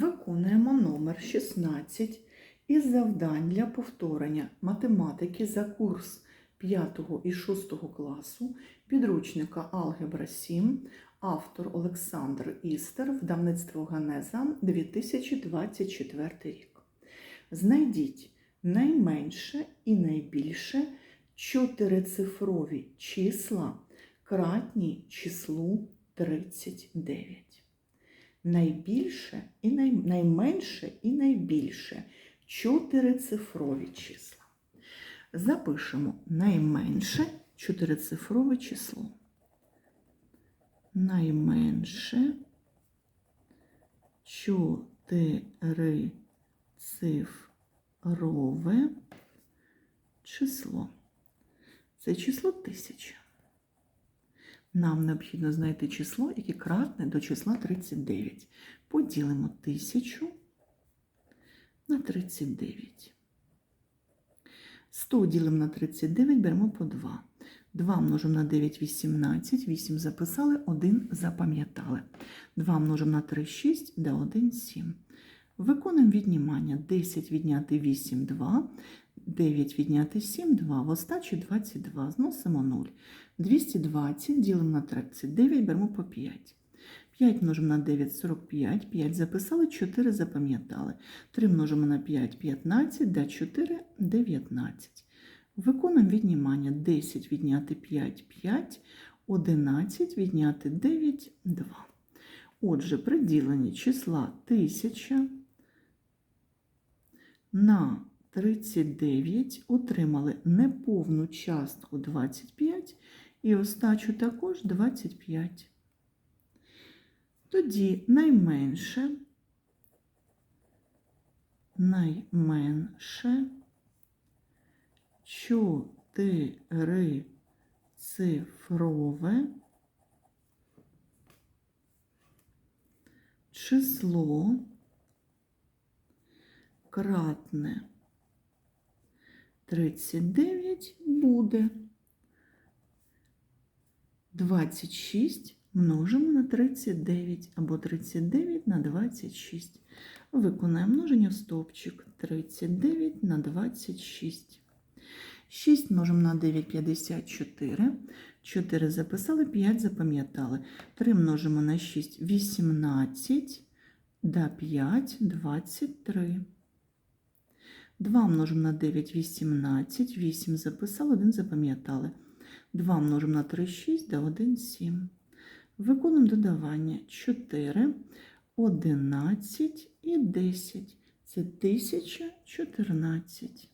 Виконуємо номер 16 із завдань для повторення математики за курс 5 і 6 класу підручника Алгебра 7, автор Олександр Істер, видавництво Ганеза 2024 рік. Знайдіть найменше і найбільше чотирицифрові числа кратні числу 39 найбільше і най... найменше і найбільше чотирицифрові числа. Запишемо найменше чотирицифрове число. Найменше чотирицифрове число. Це число тисяча. Нам необхідно знайти число, яке кратне до числа 39. Поділимо 1000 на 39. 100 ділимо на 39, беремо по 2. 2 множимо на 9 – 18, 8 записали, 1 запам'ятали. 2 множимо на 3 – 6, да 1 – 7. Виконуємо віднімання. 10 відняти 8 – 2, 9 відняти 7 – 2, в остачі 22, зносимо 0. 220 ділимо на 39, беремо по 5. 5 множимо на 9 – 45, 5 записали, 4 запам'ятали. 3 множимо на 5 – 15, да 4 – 19. Виконуємо віднімання. 10 відняти 5 – 5, 11 відняти 9 – 2. Отже, при діленні числа 1000 на 39 отримали неповну частку 25 і остачу також 25. Тоді найменше, найменше чотирицифрове число кратне 39 буде 26 множимо на 39 або 39 на 26. Виконаємо множення в стовпчик 39 на 26. 6 множимо на 9 – 54. 4 записали, 5 запам'ятали. 3 множимо на 6 – 18, да 5 – 23. 2 множимо на 9 – 18, 8 записали, 1 запам'ятали. 2 множимо на 3 – 6, да 1 – 7. Виконуємо додавання 4, 11 і 10. Це 1014.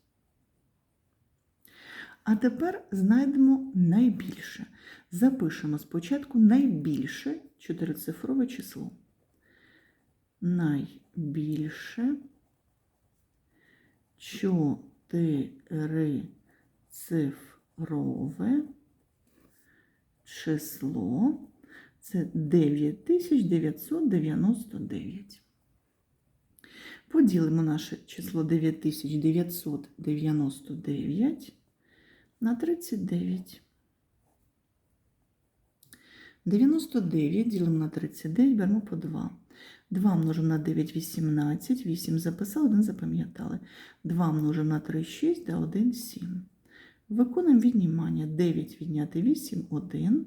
А тепер знайдемо найбільше. Запишемо спочатку найбільше чотирицифрове число. Найбільше чотирицифрове число це 9999. Поділимо наше число 9999 на 39. 99 ділимо на 39, беремо по 2. 2 множимо на 9 – 18, 8 записали, 1 запам'ятали. 2 множимо на 3 – 6, да 1 – 7. Виконуємо віднімання. 9 відняти 8 – 1,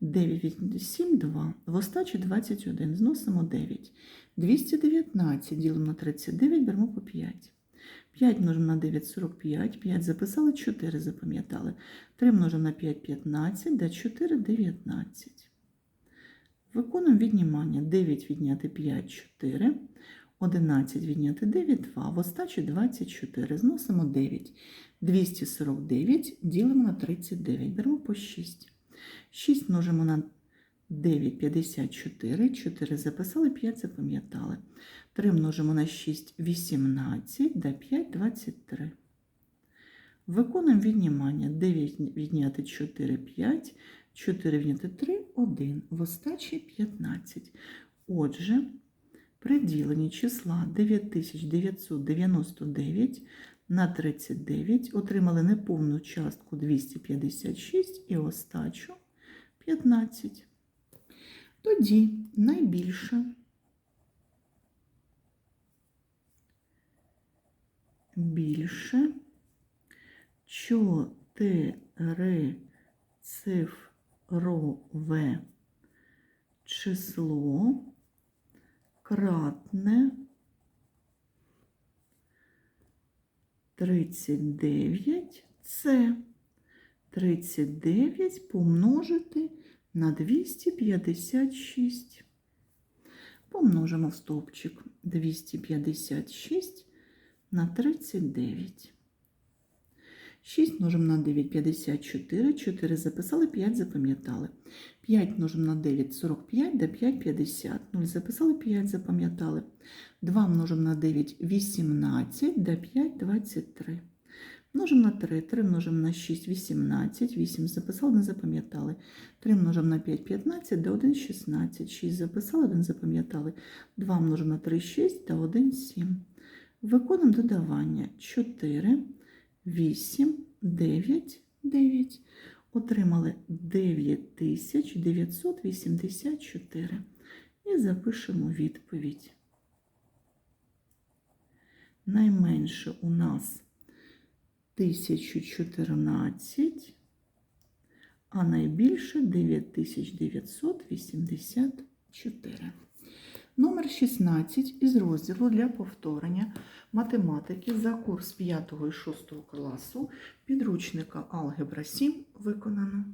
9 відняти 7 – 2. В остачі 21. Зносимо 9. 219 ділимо на 39, беремо по 5. 5 множимо на 9 – 45, 5 записали, 4 запам'ятали. 3 множимо на 5 – 15, да 4 – 19. Виконуємо віднімання. 9 відняти 5 – 4, 11 відняти 9 – 2, в остачі 24, зносимо 9. 249 ділимо на 39, беремо по 6. 6 множимо на 9 – 54, 4 записали, 5 запам'ятали. 3 множимо на 6 – 18, да 5 – 23. Виконуємо віднімання. 9 відняти 4 – 5, 4 відняти 3 – 1, в остачі 15. Отже, при діленні числа 9999 на 39 отримали неповну частку 256 і остачу 15. Тоді найбільше більше чотирицифрове число кратне 39 це 39 помножити на 256. Помножимо в стовпчик 256 на 39. 6 множимо на 9 54, 4 записали, 5 запам'ятали. 5 множимо на 9 45, да 5 50. 0 записали, 5 запам'ятали. 2 множимо на 9 18, да 5 23. Множимо на 3, 3 множимо на 6 18, 8 записали, 1 запам'ятали. 3 множимо на 5 15, да 1 16, 6 записали, 1 запам'ятали. 2 множимо на 3 6, да 1 7. Виконуємо додавання 4, 8, 9, 9. Отримали 9984. І запишемо відповідь. Найменше у нас 1014, а найбільше 9984. Номер 16 із розділу для повторення математики за курс 5 і 6 класу підручника Алгебра 7 виконано.